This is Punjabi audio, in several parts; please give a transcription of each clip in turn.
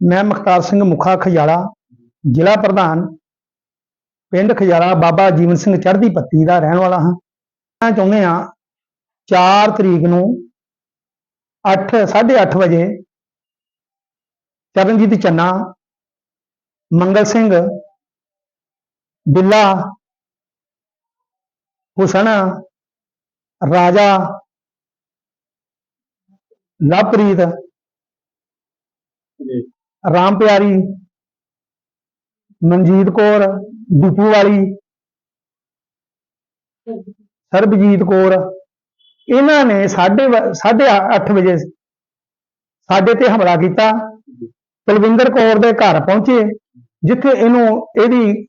ਮੈਂ ਮੁਖਤਾਰ ਸਿੰਘ ਮੁਖਾ ਖਜਾਲਾ, ਜ਼ਿਲ੍ਹਾ ਪ੍ਰਧਾਨ, ਪਿੰਡ ਖਜਾਲਾ, ਬਾਬਾ ਜੀਵਨ ਸਿੰਘ ਚੜ੍ਹਦੀ ਪੱਤੀ ਦਾ ਰਹਿਣ ਵਾਲਾ ਹਾਂ। ਮੈਂ ਚਾਹੁੰਦੇ ਹਾਂ 4 ਤਰੀਕ ਨੂੰ 8 8:30 ਵਜੇ ਚਰਨਜੀਤ ਚੰਨਾ, ਮੰਗਲ ਸਿੰਘ, ਬਿੱਲਾ ਹੁਸਨ ਰਾਜਾ, ਲਵਪ੍ਰੀਤ ਰਾਮ ਪਿਆਰੀ, ਮਨਜੀਤ ਕੌਰ ਦੀਪੂ ਵਾਲੀ, ਸਰਬਜੀਤ ਕੌਰ, ਇਹਨਾਂ ਨੇ ਸਾਢੇ ਸਾਢੇ 8 ਵਜੇ ਸਾਡੇ ਤੇ ਹਮਲਾ ਕੀਤਾ। ਕੁਲਵਿੰਦਰ ਕੌਰ ਦੇ ਘਰ ਪਹੁੰਚੇ, ਜਿੱਥੇ ਇਹਨੂੰ, ਇਹਦੀ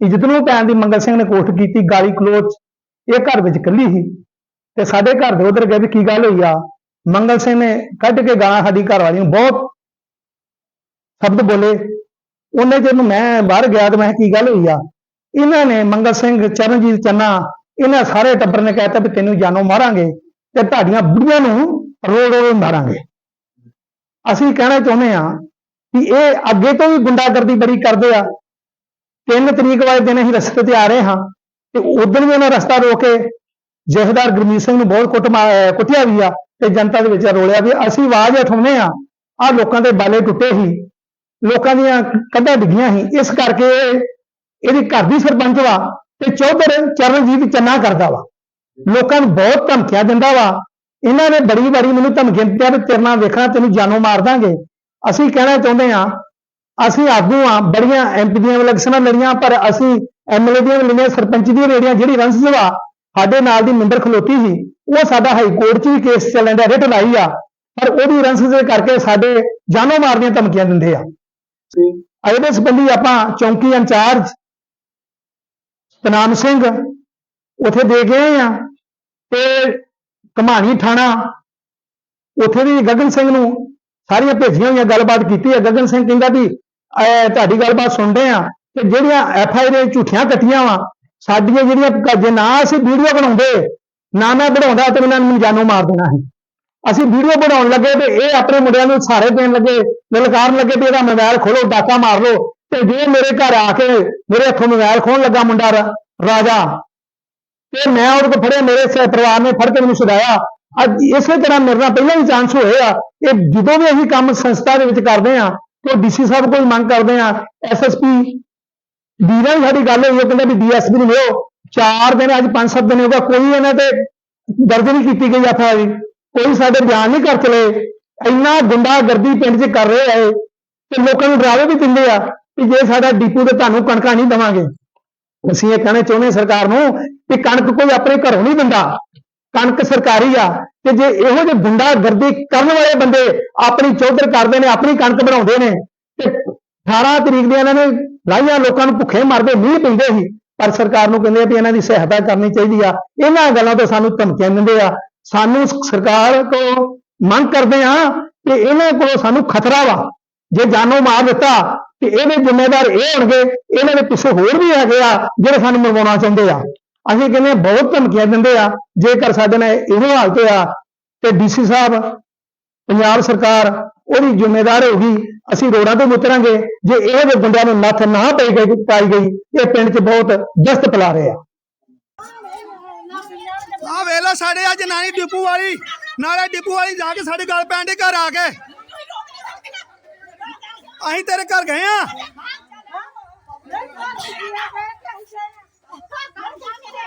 ਇੱਜ਼ਤ ਨੂੰ ਪੈਣ ਦੀ ਮੰਗਲ ਸਿੰਘ ਨੇ ਕੋਸ਼ਿਸ਼ ਕੀਤੀ, ਗਾਲੀ ਕਲੋਚ ਇਹ ਘਰ ਵਿੱਚ ਇਕੱਲੀ ਸੀ। ਤੇ ਸਾਡੇ ਘਰ ਦੇ ਉਧਰ ਗਏ ਵੀ ਕੀ ਗੱਲ ਹੋਈ ਆ? ਮੰਗਲ ਸਿੰਘ ਨੇ ਕੱਢ ਕੇ ਗਾਲਾਂ ਸਾਡੀ ਘਰ ਵਾਲੀ ਨੂੰ ਬਹੁਤ ਸ਼ਬਦ ਬੋਲੇ। ਉਹਨੇ ਜਦੋਂ ਮੈਂ ਬਾਹਰ ਗਿਆ ਤੇ ਮੈਂ ਕਿਹਾ, ਕੀ ਗੱਲ ਹੋਈ ਆ? ਇਹਨਾਂ ਨੇ ਮੰਗਲ ਸਿੰਘ, ਚਰਨਜੀਤ ਚੰਨਾ, ਇਹਨਾਂ ਸਾਰੇ ਟੱਬਰ ਨੇ ਕਹਿਤਾ ਵੀ ਤੈਨੂੰ ਜਾਨੋਂ ਮਾਰਾਂਗੇ ਤੇ ਤੁਹਾਡੀਆਂ ਬੁੜੀਆਂ ਨੂੰ ਰੋਲ ਰੋਲ ਮਾਰਾਂਗੇ। ਅਸੀਂ ਕਹਿਣਾ ਚਾਹੁੰਦੇ ਆ ਕਿ ਇਹ ਅੱਗੇ ਤੋਂ ਵੀ ਗੁੰਡਾਗਰਦੀ ਬੜੀ ਕਰਦੇ ਆ। ਤਿੰਨ ਤਰੀਕ ਵਾਲੇ ਦਿਨ ਅਸੀਂ ਰਸਤੇ ਤੇ ਆ ਰਹੇ ਹਾਂ ਤੇ ਉਦੋਂ ਵੀ ਉਹਨਾਂ ਰਸਤਾ ਰੋਕ ਕੇ ਜਥੇਦਾਰ ਗੁਰਮੀਤ ਸਿੰਘ ਨੂੰ ਬਹੁਤ ਕੁੱਟ ਮਾ- ਕੁੱਟਿਆ ਵੀ ਆ ਤੇ ਜਨਤਾ ਦੇ ਵਿੱਚ ਰੋਲਿਆ ਵੀ ਅਸੀਂ ਆਵਾਜ਼ ਉਠਾਉਂਦੇ ਆ ਆ ਲੋਕਾਂ ਦੇ ਬਾਲੇ ਟੁੱਟੇ ਸੀ। ਲੋਕਾਂ ਦੀਆਂ ਕੱਢਾਂ ਡਿੱਗੀਆਂ ਸੀ, ਇਸ ਕਰਕੇ ਇਹਦੇ ਘਰ ਦੀ ਸਰਪੰਚ ਵਾ ਤੇ ਚੌਧਰ ਚਰਨਜੀਤ ਚੰਨਾ ਕਰਦਾ ਵਾ। ਲੋਕਾਂ ਨੂੰ ਬਹੁਤ ਧਮਕੀਆਂ ਦਿੰਦਾ ਵਾ। ਇਹਨਾਂ ਨੇ ਬੜੀ ਵਾਰੀ ਮੈਨੂੰ ਧਮਕੀਆਂ ਦਿੱਤੀਆਂ ਵੀ ਤੇਰੇ ਨਾਲ ਵੇਖਣਾ, ਤੈਨੂੰ ਜਾਨੋਂ ਮਾਰ ਦਾਂਗੇ। ਅਸੀਂ ਕਹਿਣਾ ਚਾਹੁੰਦੇ ਆ ਅਸੀਂ ਆਗੂ ਆ ਬੜੀਆਂ ਐਮਪੀ ਦੀਆਂ ਇਲੈਕਸ਼ਨਾਂ ਲੜੀਆਂ, ਪਰ ਅਸੀਂ ਐਮਐਲਏ ਦੀਆਂ ਵੀ ਲੜੀਆਂ, ਸਰਪੰਚ ਦੀਆਂ ਵੀ ਲੜੀਆਂ, ਜਿਹੜੀ ਰੰਸ ਵਾ, ਸਾਡੇ ਨਾਲ ਦੀ ਮੈਂਬਰ ਖਲੋਤੀ ਸੀ, ਉਹ ਸਾਡਾ ਹਾਈ ਕੋਰਟ 'ਚ ਵੀ ਕੇਸ ਚੱਲਣ ਦਾ ਰਿਟ ਲਾਈ ਆ। ਪਰ ਉਹਦੀ ਰੰਸ ਦੇ ਕਰਕੇ ਸਾਡੇ ਜਾਨੋਂ ਮਾਰਦੀਆਂ ਧਮਕੀਆਂ ਦਿੰਦੇ ਆ। ਇਹਦੇ ਸੰਬੰਧੀ ਆਪਾਂ ਚੌਂਕੀ ਇੰਚਾਰਜ ਤਨਾਮ ਸਿੰਘ ਉਥੇ ਦੇ ਗਏ ਆ ਤੇ ਕਮਾਣੀ ਥਾਣਾ, ਉਥੇ ਵੀ ਗਗਨ ਸਿੰਘ ਨੂੰ ਸਾਰੀਆਂ ਭੇਜੀਆਂ ਹੋਈਆਂ ਗੱਲਬਾਤ ਕੀਤੀ ਹੈ। ਗਗਨ ਸਿੰਘ ਕਹਿੰਦਾ ਵੀ ਅਹ ਤੁਹਾਡੀ ਗੱਲਬਾਤ ਸੁਣਦੇ ਆ ਤੇ ਜਿਹੜੀਆਂ ਐਫ ਆਈ ਦੇ ਝੂਠੀਆਂ ਕੱਟੀਆਂ ਵਾ, ਸਾਡੀਆਂ ਜਿਹੜੀਆਂ ਜੇ ਨਾ ਅਸੀਂ ਵੀਡੀਓ ਬਣਾਉਂਦੇ, ਨਾ ਮੈਂ ਬਣਾਉਂਦਾ ਤੇ ਇਹਨਾਂ ਨੇ ਮੈਨੂੰ ਜਾਨੋਂ ਮਾਰ ਦੇਣਾ ਸੀ। ਅਸੀਂ ਵੀਡੀਓ ਬਣਾਉਣ ਲੱਗੇ ਤੇ ਇਹ ਆਪਣੇ ਮੁੰਡਿਆਂ ਨੂੰ ਸਾਰੇ ਦੇਣ ਲੱਗੇ, ਲਲਕਾਰਨ ਲੱਗੇ ਵੀ ਇਹਦਾ ਮੋਬਾਈਲ ਖੋਲੋ, ਡਾਕਾ ਮਾਰ ਲਓ। ਤੇ ਜੇ ਮੇਰੇ ਘਰ ਆ ਕੇ ਮੇਰੇ ਹੱਥੋਂ ਮੋਬਾਈਲ ਖੋਣ ਲੱਗਾ ਮੁੰਡਾ ਰਾਜਾ, ਤੇ ਮੈਂ ਉਹਦੇ ਤੋਂ ਫੜਿਆ, ਮੇਰੇ ਸ- ਪਰਿਵਾਰ ਨੇ ਫੜ ਕੇ ਮੈਨੂੰ ਛਡਾਇਆ ਅੱਜ ਇਸੇ ਤਰ੍ਹਾਂ ਮੇਰੇ ਨਾਲ ਪਹਿਲਾਂ ਵੀ ਚਾਂਸ ਹੋਏ ਆ ਇਹ ਜਦੋਂ ਵੀ ਅਸੀਂ ਕੰਮ ਸੰਸਥਾ ਦੇ ਵਿੱਚ ਕਰਦੇ ਆ ਤੇ ਡੀਸੀ ਸਾਹਿਬ ਕੋਲ ਮੰਗ ਕਰਦੇ ਆ ਐਸਐਸਪੀ ਵੀਰਾਂ ਦੀ ਸਾਡੀ ਗੱਲ ਹੋਈ, ਉਹ ਕਹਿੰਦਾ ਵੀ ਡੀਐਸਪੀ ਨੂੰ ਲਿਓ ਚਾਰ ਦਿਨ, ਅੱਜ ਪੰਜ ਸੱਤ ਦਿਨ ਹੋ ਗਿਆ ਕੋਈ ਇਹਨਾਂ ਤੇ ਦਰਜ ਨਹੀਂ ਕੀਤੀ ਗਈ ਐਫਆਈਆਰ ਕੋਈ ਸਾਡੇ ਬਿਆਨ ਨਹੀਂ ਕਰ ਚਲੇ ਇੰਨਾ ਗੁੰਡਾਗਰਦੀ ਪਿੰਡ 'ਚ ਕਰ ਰਹੇ ਆ ਤੇ ਲੋਕਾਂ ਨੂੰ ਡਰਾਵੇ ਵੀ ਦਿੰਦੇ ਆ ਕਿ ਜੇ ਸਾਡਾ ਡੀਪੂ ਤੇ ਤੁਹਾਨੂੰ ਕਣਕਾਂ ਨਹੀਂ ਦਵਾਂਗੇ। ਅਸੀਂ ਇਹ ਕਹਿਣਾ ਚਾਹੁੰਦੇ ਸਰਕਾਰ ਨੂੰ ਕਿ ਕਣਕ ਕੋਈ ਆਪਣੇ ਘਰੋਂ ਨਹੀਂ ਦਿੰਦਾ, ਕਣਕ ਸਰਕਾਰੀ ਆ, ਤੇ ਜੇ ਇਹੋ ਜਿਹੇ ਗੁੰਡਾਗਰਦੀ ਕਰਨ ਵਾਲੇ ਬੰਦੇ ਆਪਣੀ ਚੌਧਰ ਕਰਦੇ ਨੇ, ਆਪਣੀ ਕਣਕ ਬਣਾਉਂਦੇ ਨੇ, ਤੇ 18 ਤਰੀਕ ਦੇ ਇਹਨਾਂ ਨੇ ਲਾਈਆਂ ਲੋਕਾਂ ਨੂੰ ਭੁੱਖੇ ਮਰਦੇ ਮੀਂਹ ਪੈਂਦੇ ਸੀ, ਪਰ ਸਰਕਾਰ ਨੂੰ ਕਹਿੰਦੇ ਆ ਵੀ ਇਹਨਾਂ ਦੀ ਸਹਾਇਤਾ ਕਰਨੀ ਚਾਹੀਦੀ ਆ। ਇਹਨਾਂ ਗੱਲਾਂ ਤੋਂ ਸਾਨੂੰ ਧਮਕੀਆਂ ਦਿੰਦੇ ਆ ਸਾਨੂੰ ਸਰਕਾਰ ਤੋਂ ਮੰਗ ਕਰਦੇ ਹਾਂ ਕਿ ਇਹਨਾਂ ਕੋਲੋਂ ਸਾਨੂੰ ਖਤਰਾ ਵਾ। ਜੇ ਜਾਨੋਂ ਮਾਰ ਦਿੱਤਾ ਤੇ ਇਹਦੇ ਜ਼ਿੰਮੇਵਾਰ ਇਹ ਹੋਣਗੇ, ਇਹਨਾਂ ਦੇ ਪਿੱਛੇ ਹੋਰ ਵੀ ਹੈਗੇ ਆ ਜਿਹੜੇ ਸਾਨੂੰ ਮਰਵਾਉਣਾ ਚਾਹੁੰਦੇ ਆ। ਅਸੀਂ ਕਹਿੰਦੇ ਹਾਂ ਬਹੁਤ ਧਮਕੀਆਂ ਦਿੰਦੇ ਆ, ਜੇਕਰ ਸਾਡੇ ਨਾਲ ਇਹੋ ਹਾਲਤ ਆ ਤੇ ਡੀਸੀ ਸਾਹਿਬ, ਪੰਜਾਬ ਸਰਕਾਰ, ਉਹਦੀ ਜ਼ਿੰਮੇਦਾਰ ਹੋਗੀ ਅਸੀਂ ਰੋਡਾਂ ਤੋਂ ਉਤਰਾਂਗੇ। ਜੇ ਇਹੋ ਜਿਹੇ ਬੰਦਿਆਂ ਨੂੰ ਨੱਥ ਨਾ ਪਈ ਗਈ, ਪਾਈ ਗਈ, ਇਹ ਪਿੰਡ 'ਚ ਬਹੁਤ ਦਸਤ ਪਲਾ ਰਹੇ ਆ। ਵੇਲਾ ਸਾਡੇ ਆ ਜਨਾਨੀ ਡਿਪੂ ਵਾਲੀ। ਨਾਲੇ ਡਿਪੂ ਵਾਲੀ ਜਾ ਕੇ ਸਾਡੇ ਗੱਲ ਪੈਣ ਦੇ ਘਰ ਆ ਕੇ। ਅਸੀਂ ਤੇਰੇ ਘਰ ਗਏ ਆ।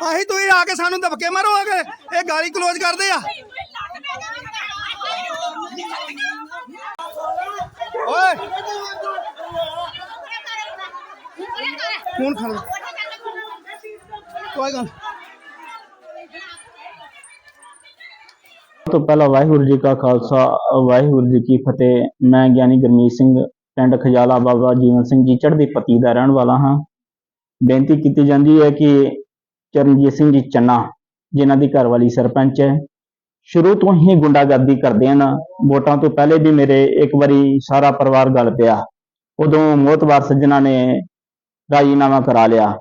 ਅਸੀਂ ਤੁਸੀਂ ਆ ਕੇ ਸਾਨੂੰ ਧੱਕੇ ਮਾਰੋ ਆ ਕੇ ਇਹ ਗਾਲੀ ਕਲੋਜ਼ ਕਰਦੇ ਆ। ਓਏ। ਫੋਨ ਖਾ ਲੈ। ਕੋਈ ਗੱਲ ਤੋਂ ਪਹਿਲਾਂ ਵਾਹਿਗੁਰੂ ਜੀ ਕਾ ਖਾਲਸਾ, ਵਾਹਿਗੁਰੂ ਜੀ ਕੀ ਫਤਿਹ। ਮੈਂ ਗਿਆਨੀ ਗੁਰਮੀਤ ਸਿੰਘ, ਪਿੰਡ ਖਜਾਲਾ ਬਾਬਾ ਜੀਵਨ ਸਿੰਘ ਜੀ ਚੜ੍ਹਦੀ ਪੱਤੀ ਦਾ ਰਹਿਣ ਵਾਲਾ ਹਾਂ। ਬੇਨਤੀ ਕੀਤੀ ਜਾਂਦੀ ਹੈ ਕਿ ਚਰਨਜੀਤ ਸਿੰਘ ਜੀ ਚੰਨਾ, ਜਿਨ੍ਹਾਂ ਦੀ ਘਰਵਾਲੀ ਸਰਪੰਚ ਹੈ, ਸ਼ੁਰੂ ਤੋਂ ਹੀ ਗੁੰਡਾਗਰਦੀ ਕਰਦੇ ਹਨ। ਵੋਟਾਂ ਤੋਂ ਪਹਿਲੇ ਵੀ ਮੇਰੇ ਇੱਕ ਵਾਰੀ ਸਾਰਾ ਪਰਿਵਾਰ ਗੱਲ ਪਿਆ। ਉਦੋਂ ਮੋਤਬਾਰ ਸੱਜਣਾ ਨੇ ਰਾਜੀਨਾਮਾ ਕਰਾ ਲਿਆ।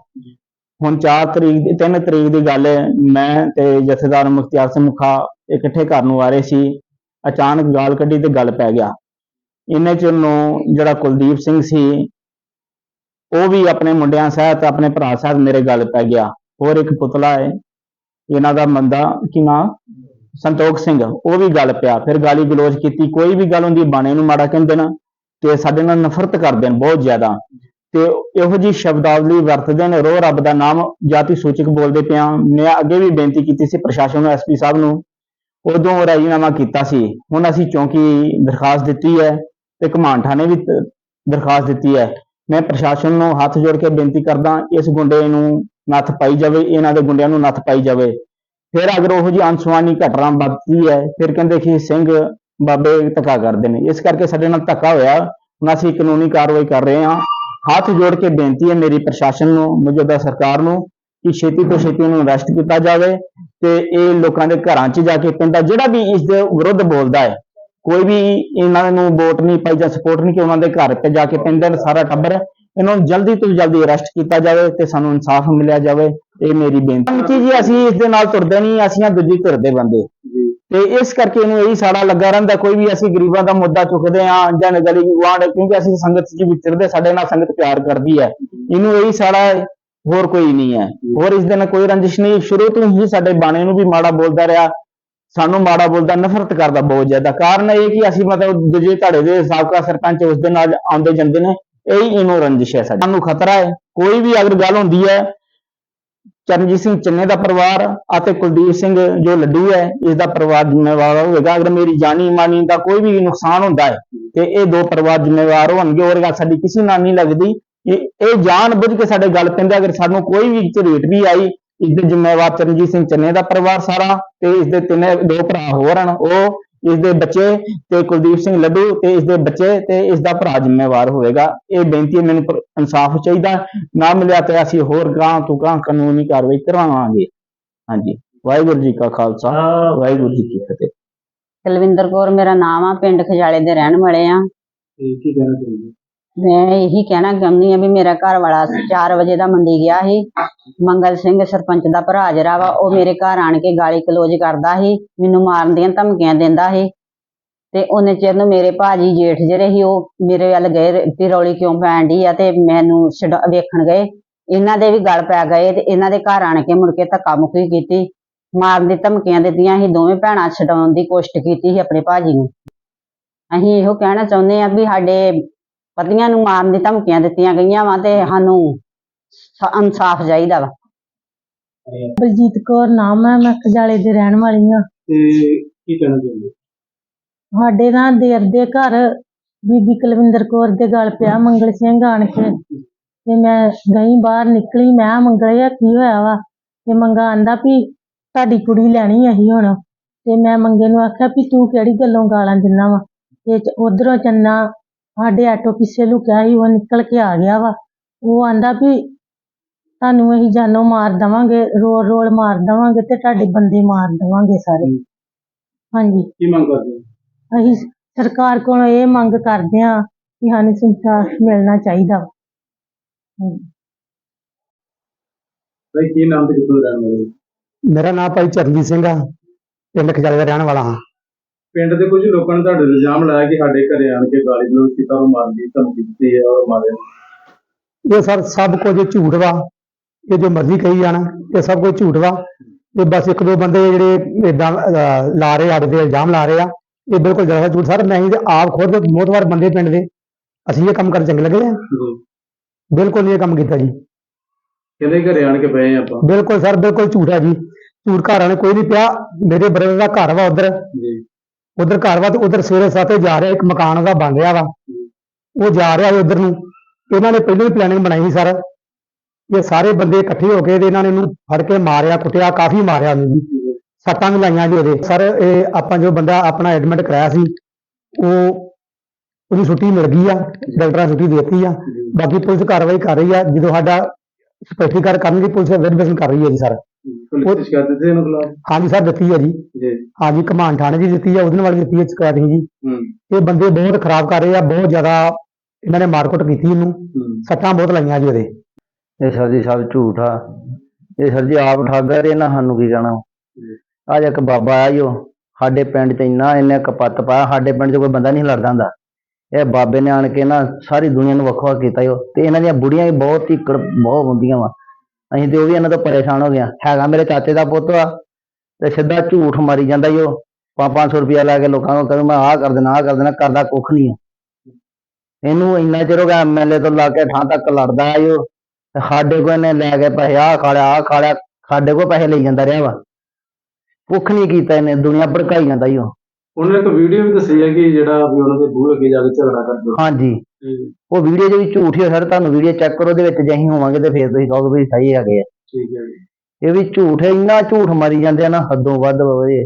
ਹੁਣ 4 ਤਰੀਕ ਦੀ 3 ਤਰੀਕ ਦੀ ਗੱਲ ਹੈ। ਮੈਂ ਤੇ ਜਥੇਦਾਰ ਮੁਖਤਿਆਰ ਸਿੰਘ ਮੁਖਾ ਇਕੱਠੇ ਘਰ ਨੂੰ ਆ ਰਹੇ ਸੀ। ਅਚਾਨਕ ਗਾਲ ਕੱਢੀ ਤੇ ਗੱਲ ਪੈ ਗਿਆ। ਇਹਨੇ ਚ ਨੂੰ ਜਿਹੜਾ ਕੁਲਦੀਪ ਸਿੰਘ ਸੀ, ਉਹ ਵੀ ਆਪਣੇ ਮੁੰਡਿਆਂ ਸਹਿਤ, ਆਪਣੇ ਭਰਾ ਸਹਿਤ ਮੇਰੇ ਗੱਲ ਪੈ ਗਿਆ। ਹੋਰ ਇੱਕ ਪੁਤਲਾ ਹੈ, ਇਹਨਾਂ ਦਾ ਮੰਦਾ ਕੀ ਨਾਂ ਸੰਤੋਖ ਸਿੰਘ। ਉਹ ਵੀ ਗੱਲ ਪਿਆ। ਫਿਰ ਗਾਲੀ ਗਲੋਚ ਕੀਤੀ। ਕੋਈ ਵੀ ਗੱਲ ਹੁੰਦੀ, ਬਾਣੇ ਨੂੰ ਮਾੜਾ ਕਹਿੰਦੇ ਨੇ, ਤੇ ਸਾਡੇ ਨਾਲ ਨਫ਼ਰਤ ਕਰਦੇ ਨੇ ਬਹੁਤ ਜ਼ਿਆਦਾ। ਤੇ ਇਹੋ ਜੀ ਸ਼ਬਦਾਵਲੀ ਵਰਤਦੇ ਨੇ ਰੋ ਰੱਬ ਦਾ ਨਾਮ ਜਾਤੀ ਸੂਚਕ ਬੋਲਦੇ ਪਿਆ ਮੈਂ ਅੱਗੇ ਵੀ ਬੇਨਤੀ ਕੀਤੀ ਸੀ ਪ੍ਰਸ਼ਾਸਨ ਨੂੰ ਐਸਪੀ ਸਾਹਿਬ ਨੂੰ, ਉਦੋਂ ਰਾਜੀਨਾਮਾ ਕੀਤਾ ਸੀ। ਹੁਣ ਅਸੀਂ ਚੌਂਕੀ ਦਰਖਾਸਤ ਦਿੱਤੀ ਹੈ ਤੇ ਘਮਾਨ ਥਾਣੇ ਵੀ ਦਰਖਾਸਤ ਦਿੱਤੀ ਹੈ। ਮੈਂ ਪ੍ਰਸ਼ਾਸਨ ਨੂੰ ਹੱਥ ਜੋੜ ਕੇ ਬੇਨਤੀ ਕਰਦਾ ਇਸ ਗੁੰਡੇ ਨੂੰ ਨੱਥ ਪਾਈ ਜਾਵੇ, ਇਹਨਾਂ ਦੇ ਗੁੰਡਿਆਂ ਨੂੰ ਨੱਥ ਪਾਈ ਜਾਵੇ। ਫਿਰ ਅਗਰ ਉਹ ਜਿਹੀ ਅਨਸਵਾਨੀ ਘਟਨਾ ਵੱਧਦੀ ਹੈ, ਫਿਰ ਕਹਿੰਦੇ ਕਿ ਸਿੰਘ ਬਾਬੇ ਧੱਕਾ ਕਰਦੇ ਨੇ। ਇਸ ਕਰਕੇ ਸਾਡੇ ਨਾਲ ਧੱਕਾ ਹੋਇਆ। ਹੁਣ ਅਸੀਂ ਕਾਨੂੰਨੀ ਕਾਰਵਾਈ ਕਰ ਰਹੇ ਹਾਂ। ਹੱਥ ਜੋੜ ਕੇ ਬੇਨਤੀ ਹੈ ਮੇਰੀ ਪ੍ਰਸ਼ਾਸਨ ਨੂੰ, ਮੌਜੂਦਾ ਸਰਕਾਰ ਨੂੰ ਕਿ ਛੇਤੀ ਤੋਂ ਛੇਤੀ ਇਹਨੂੰ ਅਰੈਸਟ ਕੀਤਾ ਜਾਵੇ ਤੇ ਇਹ ਲੋਕਾਂ ਦੇ ਘਰਾਂ 'ਚ ਜਾ ਕੇ ਪੈਂਦਾ, ਜਿਹੜਾ ਵੀ ਇਸ ਦੇ ਵਿਰੁੱਧ ਬੋਲਦਾ ਹੈ, ਕੋਈ ਵੀ ਇਹਨਾਂ ਨੂੰ ਵੋਟ ਨਹੀਂ ਪਾਈ ਜਾਂ ਸਪੋਰਟ ਨਹੀਂ ਕਿ ਉਹਨਾਂ ਦੇ ਘਰ ਤੇ ਜਾ ਕੇ ਪੈਂਦੇ ਨੇ ਸਾਰਾ ਟੱਬਰ ਇਹਨਾਂ ਨੂੰ ਜਲਦੀ ਤੋਂ ਜਲਦੀ ਅਰੈਸਟ ਕੀਤਾ ਜਾਵੇ ਤੇ ਸਾਨੂੰ ਇਨਸਾਫ ਮਿਲਿਆ ਜਾਵੇ, ਇਹ ਮੇਰੀ ਬੇਨਤੀ ਜੀ, ਅਸੀਂ ਇਸ ਦੇ ਨਾਲ ਤੁਰਦੇ ਨਹੀਂ, ਅਸੀਂ ਦੂਜੀ ਧਿਰ ਦੇ ਬੰਦੇ। ਤੇ ਇਸ ਕਰਕੇ ਇਹਨੂੰ ਇਹੀ ਸਾੜਾ ਲੱਗਾ ਰਹਿੰਦਾ, ਕੋਈ ਵੀ ਅਸੀਂ ਗਰੀਬਾਂ ਦਾ ਮੁੱਦਾ ਚੁੱਕਦੇ ਹਾਂ, ਜਾਂ ਗਲੀ ਗੁਆਂਢ, ਕਿਉਂਕਿ ਅਸੀਂ ਸੰਗਤ 'ਚ ਵਿਚਰਦੇ ਸਾਡੇ ਨਾਲ ਸੰਗਤ ਪਿਆਰ ਕਰਦੀ ਹੈ। ਇਹਨੂੰ ਇਹੀ ਸਾੜਾ ਹੋਰ ਕੋਈ ਨਹੀਂ ਹੈ। ਹੋਰ ਇਸ ਦੇ ਨਾਲ ਕੋਈ ਰੰਜਿਸ਼ ਨਹੀਂ, ਸ਼ੁਰੂ ਤੋਂ ਹੀ ਸਾਡੇ ਬਾਣੇ ਨੂੰ ਵੀ ਮਾੜਾ ਬੋਲਦਾ ਰਿਹਾ। ਸਾਨੂੰ ਮਾੜਾ ਬੋਲਦਾ, ਨਫ਼ਰਤ ਕਰਦਾ ਬਹੁਤ ਜ਼ਿਆਦਾ। ਕਾਰਨ ਇਹ ਕਿ ਅਸੀਂ ਮਤਲਬ ਦੂਜੇ ਧੜੇ ਦੇ ਸਾਬਕਾ ਸਰਪੰਚ ਉਸ ਦੇ ਨਾਲ ਆਉਂਦੇ ਜਾਂਦੇ ਨੇ, ਇਹੀ ਇਹਨੂੰ ਰੰਜਿਸ਼ ਹੈ ਸਾਡੀ। ਸਾਨੂੰ ਖਤਰਾ ਹੈ। ਕੋਈ ਵੀ ਅਗਰ ਗੱਲ ਹੁੰਦੀ ਹੈ ਚਰਨਜੀਤ ਸਿੰਘ ਚੰਨੇ ਦਾ ਪਰਿਵਾਰ ਅਤੇ ਕੁਲਦੀਪ ਸਿੰਘ ਜੋ ਲੱਡੂ ਹੈ, ਇਸ ਦਾ ਪਰਿਵਾਰ ਜ਼ਿੰਮੇਵਾਰ ਹੋਵੇਗਾ। ਅਗਰ ਮੇਰੀ ਜਾਨੀ ਮਾਨੀ ਦਾ ਕੋਈ ਵੀ ਨੁਕਸਾਨ ਹੁੰਦਾ ਹੈ, ਤੇ ਇਹ ਦੋ ਪਰਿਵਾਰ ਜ਼ਿੰਮੇਵਾਰ ਹੋਣਗੇ। ਔਰ ਗੱਲ ਸਾਡੀ ਕਿਸੇ ਨਾਲ ਨਹੀਂ ਲੱਗਦੀ। ਇਹ ਇਹ ਜਾਣ ਬੁੱਝ ਕੇ ਸਾਡੇ ਗੱਲ ਪੈਂਦੇ ਅਗਰ ਸਾਨੂੰ ਕੋਈ ਵੀ ਝਰੀਟ ਵੀ ਆਈ, ਇਸ ਦੇ ਜ਼ਿੰਮੇਵਾਰ ਚਰਨਜੀਤ ਸਿੰਘ ਚੰਨੇ ਦਾ ਪਰਿਵਾਰ ਸਾਰਾ ਤੇ ਇਸ ਦੇ ਤਿੰਨੇ ਦੋ ਭਰਾ ਹੋਰ ਹਨ। ਉਹ ਇਸ ਦੇ ਬੱਚੇ ਤੇ ਕੁਲਦੀਪ ਸਿੰਘ ਲੱਡੂ ਤੇ ਇਸ ਦੇ ਬੱਚੇ ਤੇ ਇਸ ਦਾ ਭਰਾ ਜ਼ਿੰਮੇਵਾਰ ਹੋਵੇਗਾ। ਇਹ ਬੇਨਤੀ ਹੈ ਮੈਨੂੰ ਇਨਸਾਫ ਚਾਹੀਦਾ। ਨਾ ਮਿਲਿਆ ਤੇ ਅਸੀਂ ਹੋਰ ਗਾਂ ਤੋਂ ਗਾਂ ਕਾਨੂੰਨੀ ਕਾਰਵਾਈ ਕਰਵਾਵਾਂਗੇ। ਹਾਂਜੀ। ਵਾਹਿਗੁਰੂ ਜੀ ਕਾ ਖਾਲਸਾ। ਵਾਹਿਗੁਰੂ ਜੀ ਕੀ ਫਤਿਹ। ਕੁਲਵਿੰਦਰ ਕੌਰ ਮੇਰਾ ਨਾਮ ਆ। ਪਿੰਡ ਖਜਾਲੇ ਦੇ ਰਹਿਣ ਵਾਲੇ ਆ। ਕੀ ਕਹਿਣਾ ਚਾਹੁੰਦੇ ਮੈਂ ਇਹੀ ਕਹਿਣਾ ਚਾਹੁੰਦੀ ਆ ਵੀ ਮੇਰਾ ਘਰ ਵਾਲਾ 4 ਵਜੇ ਦਾ ਮੰਡੀ ਗਿਆ ਸੀ। ਮੰਗਲ ਸਿੰਘ ਸਰਪੰਚ ਦਾ ਭਰਾ ਜਿਹੜਾ ਵਾ, ਉਹ ਮੇਰੇ ਘਰ ਆਣ ਕੇ ਗਾਲੀ ਕਲੋਜ਼ ਕਰਦਾ ਸੀ, ਮੈਨੂੰ ਮਾਰਨ ਦੀਆਂ ਧਮਕੀਆਂ ਦਿੰਦਾ ਸੀ। ਤੇ ਉਹਨੇ ਚਿਰ ਨੂੰ ਮੇਰੇ ਭਾਜੀ ਜੇਠ ਜਿਹੜੇ ਸੀ, ਉਹ ਮੇਰੇ ਵੱਲ ਗਏ ਵੀ ਰੌਲੀ ਕਿਉਂ ਪੈਣ ਡਈ ਆ ਤੇ ਮੈਨੂੰ ਛਡਾ- ਵੇਖਣ ਗਏ। ਇਹਨਾਂ ਦੇ ਵੀ ਗਲ ਪੈ ਗਏ ਤੇ ਇਹਨਾਂ ਦੇ ਘਰ ਆਣ ਕੇ ਮੁੜ ਕੇ ਧੱਕਾ ਮੁੱਕੀ ਕੀਤੀ। ਮਾਰਨ ਦੀ ਧਮਕੀਆਂ ਦਿੱਤੀਆਂ ਸੀ, ਦੋਵੇਂ ਭੈਣਾਂ ਛਡਾਉਣ ਦੀ ਕੋਸ਼ਿਸ਼ ਕੀਤੀ ਸੀ ਆਪਣੇ ਭਾਜੀ ਨੂੰ। ਅਸੀਂ ਇਹੋ ਕਹਿਣਾ ਚਾਹੁੰਦੇ ਆ ਵੀ ਸਾਡੇ ਪਤੀਆਂ ਨੂੰ ਮਾਰਨ ਦੀ ਧਮਕੀਆਂ ਦਿੱਤੀਆਂ ਗਈਆਂ ਵਾ ਤੇ ਸਾਨੂੰ ਇਨਸਾਫ ਚਾਹੀਦਾ ਵਾ। ਬਲਜੀਤ ਕੌਰ ਨਾਮ ਹੈ ਮੈਂ ਖਜਾਲੇ ਦੇ ਰਹਿਣ ਵਾਲੀ ਹਾਂ ਤੇ ਕੀ ਕਹਿਣਾ ਚਾਹੁੰਦੇ? ਸਾਡੇ ਨਾਲ ਦੇਰ ਦੇ ਘਰ ਬੀਬੀ ਕੁਲਵਿੰਦਰ ਕੌਰ ਦੇ ਗਲ ਪਿਆ ਮੰਗਲ ਸਿੰਘ ਆਣ ਕੇ। ਤੇ ਮੈਂ ਗਈ ਬਾਹਰ ਨਿਕਲੀ ਮੈਂ ਮੰਗਲਿਆ ਕੀ ਹੋਇਆ ਵਾ? ਤੇ ਮੰਗਾ ਆਂਦਾ ਵੀ ਤੁਹਾਡੀ ਕੁੜੀ ਲੈਣੀ ਅਸੀਂ ਹੁਣ। ਤੇ ਮੈਂ ਮੰਗੇ ਨੂੰ ਆਖਿਆ ਵੀ ਤੂੰ ਕਿਹੜੀ ਗੱਲੋਂ ਗਾਲਾਂ ਦਿੰਦਾ ਵਾ? ਤੇ ਉਧਰੋਂ ਚੰਨਾ ਸਾਡੇ ਆਟੋ ਪਿੱਛੇ ਲੁਕਿਆ ਸੀ ਉਹ ਨਿਕਲ ਕੇ ਆ ਗਿਆ ਵਾ। ਉਹ ਆਂਦਾ ਵੀ ਤੁਹਾਨੂੰ ਅਸੀਂ ਜਾਨੋਂ ਮਾਰ ਦਵਾਂਗੇ ਰੋਲ ਰੋਲ ਮਾਰ ਦਵਾਂਗੇ ਤੇ ਤੁਹਾਡੇ ਬੰਦੇ ਮਾਰ ਦਵਾਂਗੇ ਸਾਰੇ। ਹਾਂਜੀ। ਕੀ ਮੰਗ ਕਰਦੇ ਹੋ? ਅਸੀਂ ਸਰਕਾਰ ਕੋਲੋਂ ਇਹ ਮੰਗ ਕਰਦੇ ਹਾਂ ਕਿ ਸਾਨੂੰ ਇਨਸਾਫ ਮਿਲਣਾ ਚਾਹੀਦਾ ਵਾ। ਹਾਂਜੀ। ਭਾਈ ਕੀ ਨਾਮ ਤੇ ਕਿੱਥੋਂ ਰਹਿਣ ਵਾਲੇ ਮੇਰਾ ਨਾਮ ਭਾਈ ਚਰਨਜੀਤ ਸਿੰਘ ਆ। ਪਿੰਡ ਖਜਾਲੇ ਦਾ ਰਹਿਣ ਵਾਲਾ ਹਾਂ। ਪਿੰਡ ਦੇ ਕੁਝ ਲੋਕਾਂ ਨੇ ਤੁਹਾਡੇ ਤੇ ਇਲਜ਼ਾਮ ਲਾਇਆ ਕਿ ਸਾਡੇ ਘਰੇ ਆਣ ਕੇ ਗਾਲੀ ਗਲੋਚ ਕੀਤਾ ਉਹ ਮਾਰਨ ਦੀ ਧਮਕੀ ਦਿੱਤੀ ਹੈ ਔਰ ਮਾਰਿਆ। ਇਹ ਸਰ ਸਭ ਕੁਝ ਝੂਠ ਵਾ ਇਹ ਜੋ ਮਰਜ਼ੀ ਕਹੀ ਜਾਣ ਇਹ ਸਭ ਕੁਝ ਝੂਠ ਵਾ। ਇਹ ਬਸ ਇੱਕ ਦੋ ਬੰਦੇ ਜਿਹੜੇ ਇਦਾਂ ਲਾ ਰਹੇ ਸਾਡੇ ਤੇ ਇਲਜ਼ਾਮ ਲਾ ਰਹੇ ਆ ਇਹ ਬਿਲਕੁਲ ਜ਼ਿਆਦਾ ਝੂਠ। ਸਰ ਮੈਂ ਆਪ ਖੁਦ ਮੋਤਵਾਰ ਬੰਦੇ ਪਿੰਡ ਦੇ ਅਸੀਂ ਇਹ ਕੰਮ ਕਰਨ ਚੰਗੇ ਲੱਗੇ ਆ। ਬਿਲਕੁਲ ਨਹੀਂ ਇਹ ਕੰਮ ਕੀਤਾ ਜੀ। ਕਿਹਦੇ ਘਰੇ ਆਣ ਕੇ ਪਏ ਆਪਾਂ। ਬਿਲਕੁਲ ਸਰ ਬਿਲਕੁਲ ਝੂਠ ਹੈ ਜੀ। ਝੂਠ ਘਰ ਵਾਲੇ ਕੋਈ ਨਹੀਂ ਪਿਆ ਮੇਰੇ ਬ੍ਰਦਰ ਦਾ ਘਰ ਵਾ ਉਧਰ। ਜੀ। ਉਧਰ ਘਰ ਵਾ ਤੇ ਉਧਰ ਸਵੇਰੇ ਸਾਤੇ ਜਾ ਰਿਹਾ, ਇੱਕ ਮਕਾਨ ਉਹਦਾ ਬਣ ਰਿਹਾ ਵਾ। ਉਹ ਜਾ ਰਿਹਾ ਉਧਰ ਨੂੰ। ਇਹਨਾਂ ਨੇ ਪਹਿਲਾਂ ਹੀ ਪਲੈਨਿੰਗ ਬਣਾਈ ਸੀ ਸਰ। ਇਹ ਸਾਰੇ ਬੰਦੇ ਇਕੱਠੇ ਹੋ ਕੇ ਤੇ ਇਹਨਾਂ ਨੇ ਇਹਨੂੰ ਫੜ ਕੇ ਮਾਰਿਆ, ਕੁੱਟਿਆ, ਕਾਫੀ ਮਾਰਿਆ ਉਹਨੂੰ ਜੀ ਸੱਟਾਂ ਵੀ ਲਾਈਆਂ ਜੀ ਉਹਦੇ। ਸਰ, ਇਹ ਆਪਾਂ ਜੋ ਬੰਦਾ ਆਪਣਾ ਐਡਮਿਟ ਕਰਾਇਆ ਸੀ, ਉਹ ਉਹਦੀ ਛੁੱਟੀ ਮਿਲ ਗਈ ਆ, ਡਾਕਟਰਾਂ ਛੁੱਟੀ ਦੇ ਦਿੱਤੀ ਆ। ਬਾਕੀ ਪੁਲਿਸ ਕਾਰਵਾਈ ਕਰ ਰਹੀ ਆ। ਜਦੋਂ ਸਾਡਾ ਸਪੈਸ਼ਲੀਕਰਨ ਕਰਨਗੇ, ਪੁਲਿਸ ਵੈਰੀਫਿਕੇਸ਼ਨ ਕਰ ਰਹੀ ਹੈ ਜੀ ਸਰ। ਪੁਲਿਸ ਸ਼ਿਕਾਇਤ ਦਿੱਤੀ ਇਹਨਾਂ ਖਿਲਾਫ ਹਾਂਜੀ ਸਰ ਦਿੱਤੀ ਹੈ ਜੀ। ਜੀ। ਹਾਂਜੀ ਕਮਾਨ ਥਾਣੇ ਦੀ ਦਿੱਤੀ ਆ ਉਹਦੇ ਨਾਲ ਦਿੱਤੀ ਹੈ ਸ਼ਿਕਾਇਤ ਜੀ। ਹੂੰ। ਇਹ ਬੰਦੇ ਬਹੁਤ ਖਰਾਬ ਕਰ ਰਹੇ ਆ ਬਹੁਤ ਜ਼ਿਆਦਾ ਇਹਨਾਂ ਨੇ ਮਾਰਕੁੱਟ ਕੀਤੀ ਇਹਨੂੰ। ਹੂੰ। ਸੱਟਾਂ ਬਹੁਤ ਲਾਈਆਂ ਜੀ ਉਹਦੇ। ਇਹ ਸਰ ਜੀ ਸਭ ਝੂਠ ਆ। ਇਹ ਸਰ ਜੀ ਆਪ ਠੱਗ ਰਹੇ ਇਹਨਾਂ ਸਾਨੂੰ ਕੀ ਕਹਿਣਾ। ਅੱਜ ਇੱਕ ਬਾਬਾ ਆ ਜੋ ਸਾਡੇ ਪਿੰਡ 'ਚ ਇੰਨਾ ਇਹਨੇ ਕਪੱਤ ਪਾਇਆ ਸਾਡੇ ਪਿੰਡ 'ਚ ਕੋਈ ਬੰਦਾ ਨਹੀਂ ਲੜਦਾ ਹੁੰਦਾ। ਇਹ ਬਾਬੇ ਨੇ ਆਣ ਕੇ ਨਾ ਸਾਰੀ ਦੁਨੀਆ ਨੂੰ ਵੱਖੋ ਵੱਖ ਕੀਤਾ ਓ ਤੇ ਇਹਨਾਂ ਦੀਆਂ ਬੁੜੀਆਂ ਵੀ ਬਹੁਤ ਹੀ ਬਹੁਤ ਹੁੰਦੀਆਂ ਵਾ। ਅਸੀਂ ਤੇ ਉਹ ਵੀ ਇਹਨਾਂ ਤੋਂ ਪਰੇਸ਼ਾਨ ਹੋ ਗਿਆ ਹੈਗਾ ਮੇਰੇ ਚਾਚੇ ਦਾ ਪੁੱਤ ਆ ਤੇ ਸਿੱਧਾ ਝੂਠ ਮਾਰੀ ਜਾਂਦਾ ਈ ਉਹ। 500 ਰੁਪਇਆ ਲੈ ਕੇ ਲੋਕਾਂ ਨੂੰ ਕਹਿੰਦਾ ਮੈਂ ਆਹ ਕਰ ਦੇਣਾ, ਆਹ ਕਰ ਦੇਣਾ, ਕਰਦਾ ਕੁੱਖ ਨਹੀਂ ਆ। ਇਹਨੂੰ ਇੰਨਾ ਚਿਰ ਹੋ ਗਿਆ ਐਮਐਲਏ ਤੋਂ ਲਾ ਕੇ ਥਾਂ ਤੱਕ ਲੜਦਾ ਆ ਉਹ। ਤੇ ਸਾਡੇ ਕੋਲ ਇਹਨੇ ਲੈ ਕੇ ਪੈਸੇ, ਆਹ ਖਾ ਲਿਆ, ਆਹ ਖਾ ਲਿਆ, ਸਾਡੇ ਕੋਲ ਪੈਸੇ ਲਈ ਜਾਂਦਾ ਰਿਹਾ ਵਾ। ਕੁੱਖ ਨਹੀਂ ਕੀਤਾ ਇਹਨੇ, ਦੁਨੀਆ ਭੜਕਾਈ ਜਾਂਦਾ ਈ ਉਹ। ਉਹਨੇ ਇੱਕ ਵੀਡੀਓ ਵੀ ਦੱਸੀ ਹੈ ਕਿ ਜਿਹੜਾ ਵੀ ਉਹਨਾਂ ਦੇ ਬੂਹੇ ਅੱਗੇ ਜਾ ਕੇ ਝਗੜਾ ਕਰਦੇ ਹਾਂਜੀ। ਠੀਕ ਉਹ ਵੀਡੀਓ ਦੇ ਵਿੱਚ ਝੂਠ ਹੀ ਸਰ ਤੁਹਾਨੂੰ ਵੀਡੀਓ ਚੈੱਕ ਕਰੋ ਉਹਦੇ ਵਿੱਚ ਜੇ ਅਸੀਂ ਹੋਵਾਂਗੇ ਤੇ ਫਿਰ ਤੁਸੀਂ ਕਹੋਗੇ ਵੀ ਸਹੀ ਹੈਗੇ ਆ। ਠੀਕ ਹੈ ਜੀ। ਇਹ ਵੀ ਝੂਠ ਹੈ ਇੰਨਾ ਝੂਠ ਮਾਰੀ ਜਾਂਦੇ ਆ ਨਾ ਹੱਦੋਂ ਵੱਧ ਇਹ